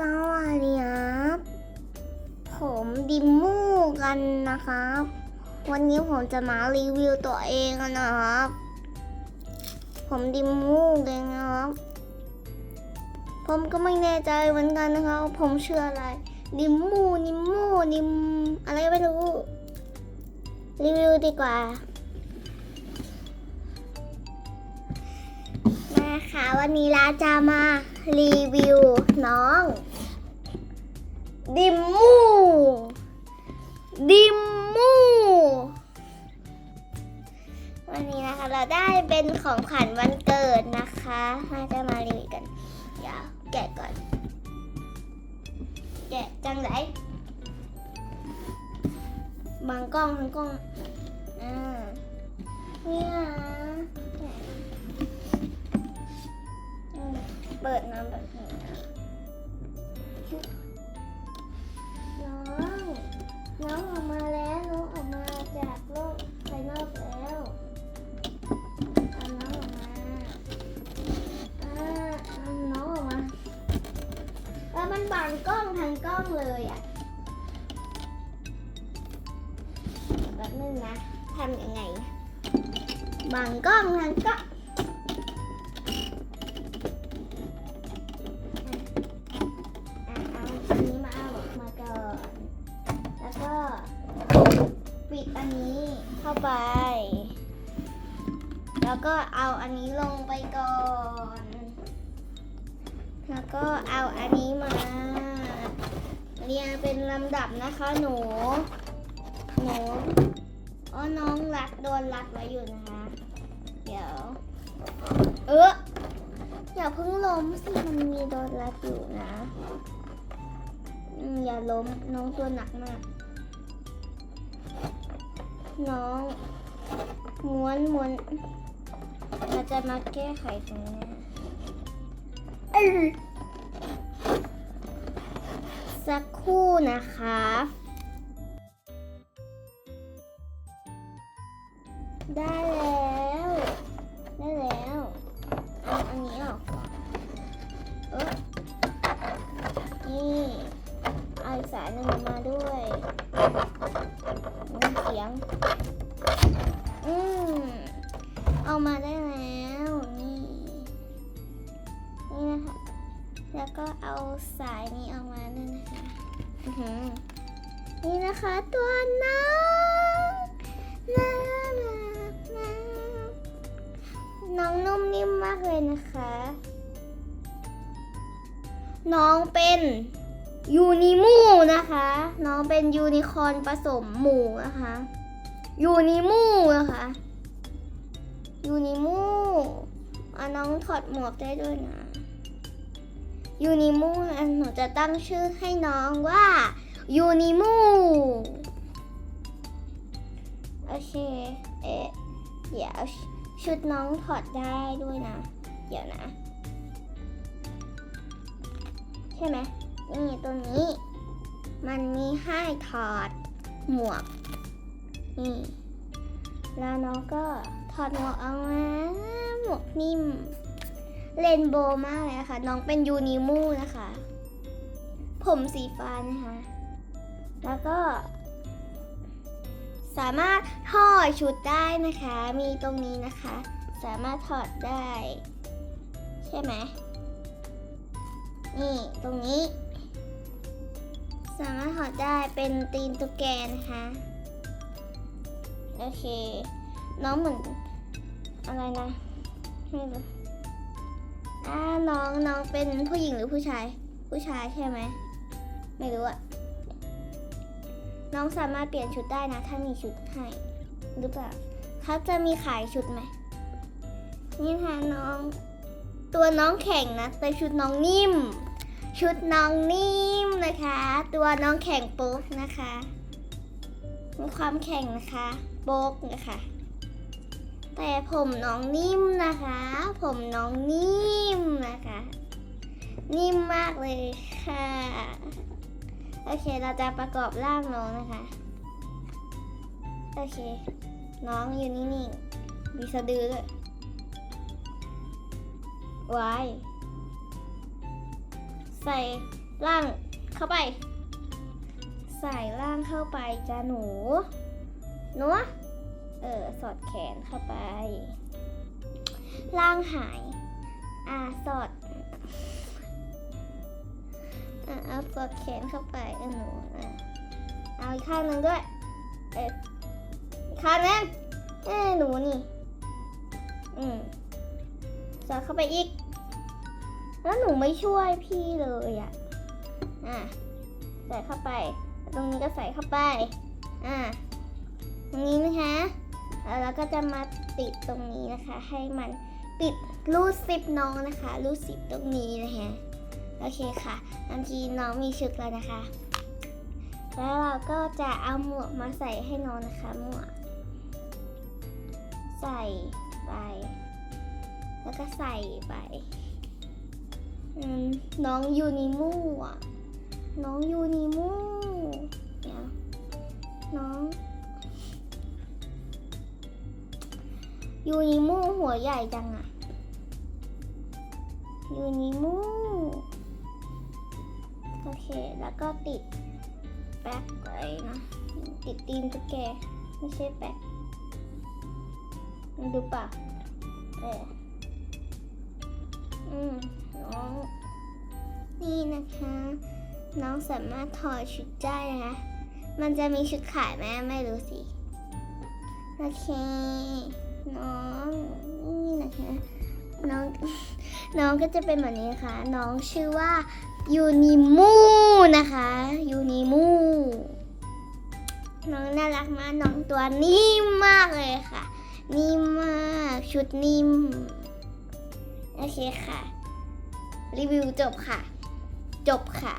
สวัสดีครับ ผมดิมมูกันนะครับ วันนี้ผมจะมารีวิวตัวเองนะครับ ผมดิมมูเองนะครับ ผมก็ไม่แน่ใจเหมือนกันนะครับ ผมเชื่ออะไร ดิมมูดิมมูดิมอะไรก็ไม่รู้ รีวิวดีกว่า นะคะ วันนี้เราจะมารีวิวน้อง ดิมมู ดิมมู วันนี้นะคะเราได้เป็นของขวัญวันเกิดนะคะเราจะมารีวิวกัน เดี๋ยวแกะก่อน แกะจังไหนบางกล้องทั้งกล้องอ่า เปิดน้ำแบบนี้นะน้อง น้องออกมาแล้ว น้องออกมาจากโลกภายนอกแล้วเอาน้องออกมาอ่าเอาน้องออกมา แล้วมันบังกล้องทั้งกล้องเลยอะ แบบนึงนะทำยังไง บังกล้องทั้งกล้อง ปิดอันนี้เข้าไป แล้วก็เอาอันนี้ลงไปก่อน แล้วก็เอาอันนี้มา เรียงเป็นลำดับนะคะหนู หนูอ๋อน้องรัดโดนรัดไว้อยู่นะคะ เดี๋ยว เอออย่าเพิ่งล้มสิมันมีโดนรัดอยู่นะอย่าล้มน้องตัวหนักมาก น้อง ม้วนม้วนเราจะมาแก้ไขตรงนี้สักครู่นะคะได้แล้ว ได้แล้วเอาอันนี้ออกก่อนเออนี่เอาสายหนึ่งมาด้วย สียง อืมเอามาได้แล้วนี่นี่นะคะ แล้วก็เอาสายนี้ออกมาด้วยนะคะนี่นะคะตัวน้องน่ารักมากน้องนุ่มนิ่มมากเลยนะคะ น้องเป็น ยูนิมูนะคะ น้องเป็นยูนิคอร์นผสมหมูนะคะยูนิมูนะคะยูนิมูอะน้องถอดหมวกได้ด้วยนะยูนิมูนหนูจะตั้งชื่อให้น้องว่ายูนิมูโอเคเอ๊ะเดี๋ยวชุดน้องถอดได้ด้วยนะ เดี๋ยวนะ ใช่ไหม นี่ตัวนี้ มันมีให้ถอดหมวก นี่ แล้วน้องก็ถอดหมวกออกมาหมวกนิ่มเรนโบว์มากเลยนะคะน้องเป็นยูนิมูนะคะ ผมสีฟ้านะคะ แล้วก็ สามารถถอดชุดได้นะคะ มีตรงนี้นะคะ สามารถถอดได้ ใช่ไหมนี่ ตรงนี้ สามารถถอดได้เป็นตีนตุ๊กแกนะคะ โอเค น้องเหมือนอะไรนะไม่รู้อ่าน้องน้องเป็นผู้หญิงหรือผู้ชาย ผู้ชายใช่ไหม ไม่รู้อะน้องสามารถเปลี่ยนชุดได้นะ ถ้ามีชุดให้หรือเปล่าเขาจะมีขายชุดไหมนี่ค่ะน้อง ตัวน้องแข็งนะแต่ชุดน้องนิ่ม ชุดน้องนิ่มนะคะ ตัวน้องแข็งโป๊กนะคะมีความแข็งนะคะโป๊กนะคะ แต่ผมน้องนิ่มนะคะ ผมน้องนิ่มนะคะ นิ่มมากเลยค่ะ โอเคเราจะประกอบร่างน้องนะคะ โอเค น้องอยู่นิ่งๆมีสะดือด้วยวาย ใส่ล่างเข้าไป ใส่ล่างเข้าไปจ้าหนูหนูเออสอดแขนเข้าไป ล่างหาย อ่าสอดอ่าเอาสอดแขนเข้าไปเออหนูอะเอาอีกข้างหนึ่งด้วย เออข้างนึงเอ้ยหนูนี่ อืมสอดเข้าไปอีก แล้วหนูไม่ช่วยพี่เลยอะ อะ ใส่เข้าไป ตรงนี้ก็ใส่เข้าไป อะตรงนี้นะคะ แล้วก็จะมาติดตรงนี้นะคะ ให้มันติดรูดซิปน้องนะคะ รูดซิปตรงนี้นะคะ โอเคค่ะทันทีน้องมีชุดแล้วนะคะ แล้วเราก็จะเอาหมวกมาใส่ให้น้องนะคะหมวก ใส่ไป แล้วก็ใส่ไป น้องยูนิมูอะ น้องยูนิมูเดี๋ยน้องยูนิมูหัวใหญ่จังอะยูนิมูโอเค แล้วก็ติดแป๊กไว้นะ ติดตีนตุ๊กแก ไม่ใช่แป๊กดูปะเอออืม นี่นะคะ น้องสามารถถอดชุดได้นะคะมันจะมีชุดขายไหมไม่รู้สิ โอเค น้องนี่นะคะ น้อง น้องก็จะเป็นแบบนี้นะคะ น้องชื่อว่ายูนิมูนะคะยูนิมูน้องน่ารักมาก น้องตัวนิ่มมากเลยค่ะ นิ่มมากชุดนิ่ม โอเคค่ะ รีวิวจบค่ะ จบค่ะ